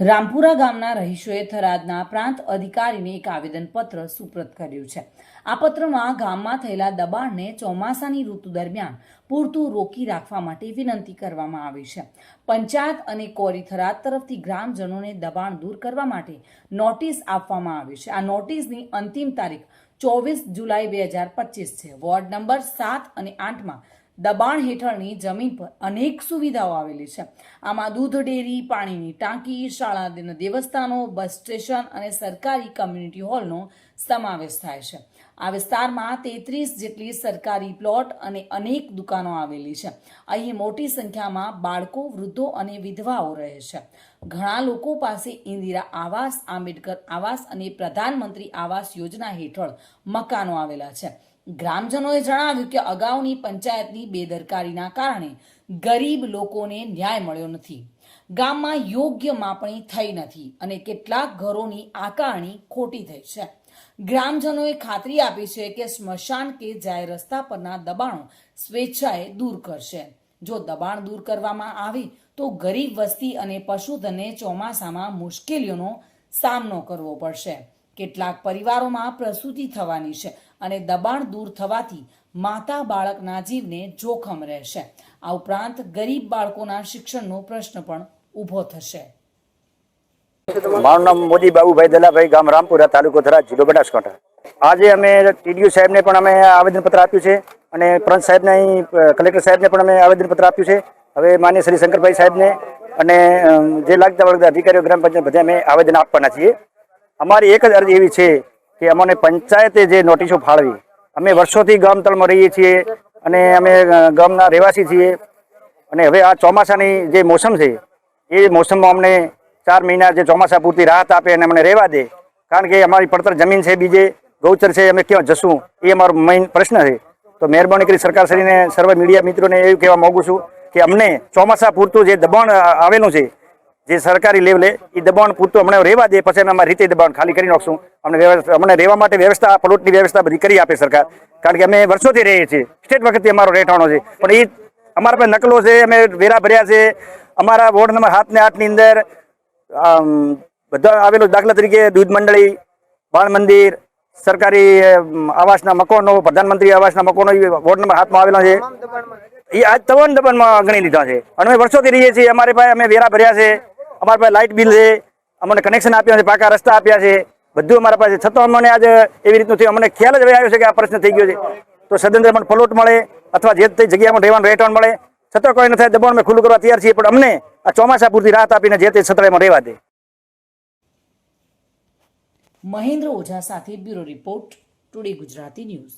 રામપુરા ગામના રહીશોએ થરાદના પ્રાંત અધિકારીને એક આવેદનપત્ર સુપ્રત કર્યું છે. આ પત્રમાં ગામમાં થયેલા દબાણને ચોમાસાની ઋતુ દરમિયાન પૂરતું રોકી રાખવા માટે વિનંતી કરવામાં આવી છે. પંચાયત અને કોરી થરાદ તરફથી ગ્રામજનોને દબાણ દૂર કરવા માટે નોટિસ આપવામાં આવી છે. આ નોટિસની અંતિમ તારીખ ચોવીસ જુલાઈ બે હજાર પચીસ છે. વોર્ડ નંબર સાત અને આઠમાં દબાણ હેઠળની જમીન પર અનેક સુવિધાઓ આવેલી છે. આમાં દૂધ, ડેરી, પાણીની ટાંકી, શાળા દેવસ્થાનો, બસ સ્ટેશન અને સરકારી કમ્યુનિટી હોલનો સમાવેશ થાય છે. આ વિસ્તારમાં તેત્રીસ જેટલી સરકારી પ્લોટ અને અનેક દુકાનો આવેલી છે. અહીં મોટી સંખ્યામાં બાળકો, વૃદ્ધો અને વિધવાઓ રહે છે. ઘણા લોકો પાસે ઇન્દિરા આવાસ, આંબેડકર આવાસ અને પ્રધાનમંત્રી આવાસ યોજના હેઠળ મકાનો આવેલા છે. ગ્રામજનોએ જણાવ્યું કે અગાઉની પંચાયતની બેદરકારીના કારણે ગરીબ લોકોને ન્યાય મળ્યો નથી. ગામમાં યોગ્ય માપણી થઈ નથી અને કેટલાક ઘરોની આકારણી ખોટી થઈ છે. ગ્રામજનોએ ખાતરી આપી છે કે સ્મશાન કે જાહેર રસ્તા પરના દબાણો સ્વેચ્છાએ દૂર કરશે. જો દબાણ દૂર કરવામાં આવે તો ગરીબ વસ્તી અને પશુધને ચોમાસામાં મુશ્કેલીઓનો સામનો કરવો પડશે. કેટલાક પરિવારોમાં પ્રસૂતિ થવાની છે અને દબાણ દૂર થવાથી માતા બાળકના જીવને જોખમ રહેશે. આ ઉપરાંત ગરીબ બાળકોના શિક્ષણનો પ્રશ્ન પણ ઊભો થશે. મારું નામ મોદી બાબુભાઈ દલાભાઈ ગામ રામપુરા, તાલુકો થરા જિલ્લો બનાસકાંઠા. આજે અમે ટીડીયુ સાહેબને પણ અમે આવેદનપત્ર આપ્યું છે અને પ્રંત સાહેબને કલેક્ટર સાહેબને પણ અમે આવેદનપત્ર આપ્યું છે. હવે માન્ય શ્રી શંકરભાઈ સાહેબને અને જે લાગતા વળગતા અધિકારીઓ, ગ્રામ પંચાયત બધા અમે આવેદન આપવાના છીએ. અમારી એક જ અરજી એવી છે કે અમને પંચાયતે જે નોટિસો ફાળવી, અમે વર્ષોથી ગામ રહીએ છીએ અને અમે ગામના રહેવાસી છીએ. અને હવે આ ચોમાસાની જે મોસમ છે, એ મોસમમાં અમને ચાર મહિના જે ચોમાસા પૂરતી રાહત આપે અને અમને રહેવા દે. કારણ કે અમારી પડતર જમીન છે, બીજે ગૌચર છે, અમે ક્યાં જશું, એ અમારો મેઇન પ્રશ્ન છે. તો મહેરબાની કરી સરકારશ્રીને, સર્વ મીડિયા મિત્રોને એવું કહેવા માગું છું કે અમને ચોમાસા પૂરતું જે દબાણ આવેલું છે જે સરકારી લેવલે એ દબાણ પૂરતું અમને રહેવા દે, પછી અમે અમારી રીતે દબાણ ખાલી કરી નાખશું. અમને અમને રહેવા માટે વ્યવસ્થા પ્લોટની વ્યવસ્થા બધી કરી આપે સરકાર. કારણ કે અમે વર્ષોથી રહીએ છીએ. સ્ટેટ વખતથી અમારો રહેઠાણો છે. પણ એ અમારા પાસે નકલો છે, અમે વેરા ભર્યા છે. અમારા વોર્ડ નંબર સાત ને આઠ અંદર બધા આવેલું દાખલા તરીકે દૂધ મંડળી, બાળ મંદિર, સરકારી આવાસના મકાનો, પ્રધાનમંત્રી આવાસના મકાનો વોર્ડ નંબર સાતમાં આવેલા છે. એ આજ તવન દબનમાં ગણી લીધા છે. અને અમે વર્ષોથી રહીએ છીએ. અમારી પાસે અમે વેરા ભર્યા છે. અમારા પાસે લાઇટ બિલ છે, અમને કનેક્શન આપ્યા છે, પાકા રસ્તા આપ્યા છે, બધું અમારા પાસે છતાં અમને આજે એવી રીતનું થયું. અમને ખ્યાલ જ આવ્યો છે કે આ પ્રશ્ન થઈ ગયો છે. તો સદંતર મને પ્લોટ મળે અથવા જે તે જગ્યામાં રહેવાનું રહેઠાણ મળે. છતાં કોઈ ન થાય, દબાણ અમે ખુલ્લું કરવા તૈયાર છીએ, પણ અમને આ ચોમાસા પૂરતી રાહત આપીને જે તે છતરાઈમાં રહેવા દે. મહેન્દ્ર ઓઝા સાથે bureau report, today Gujarati news.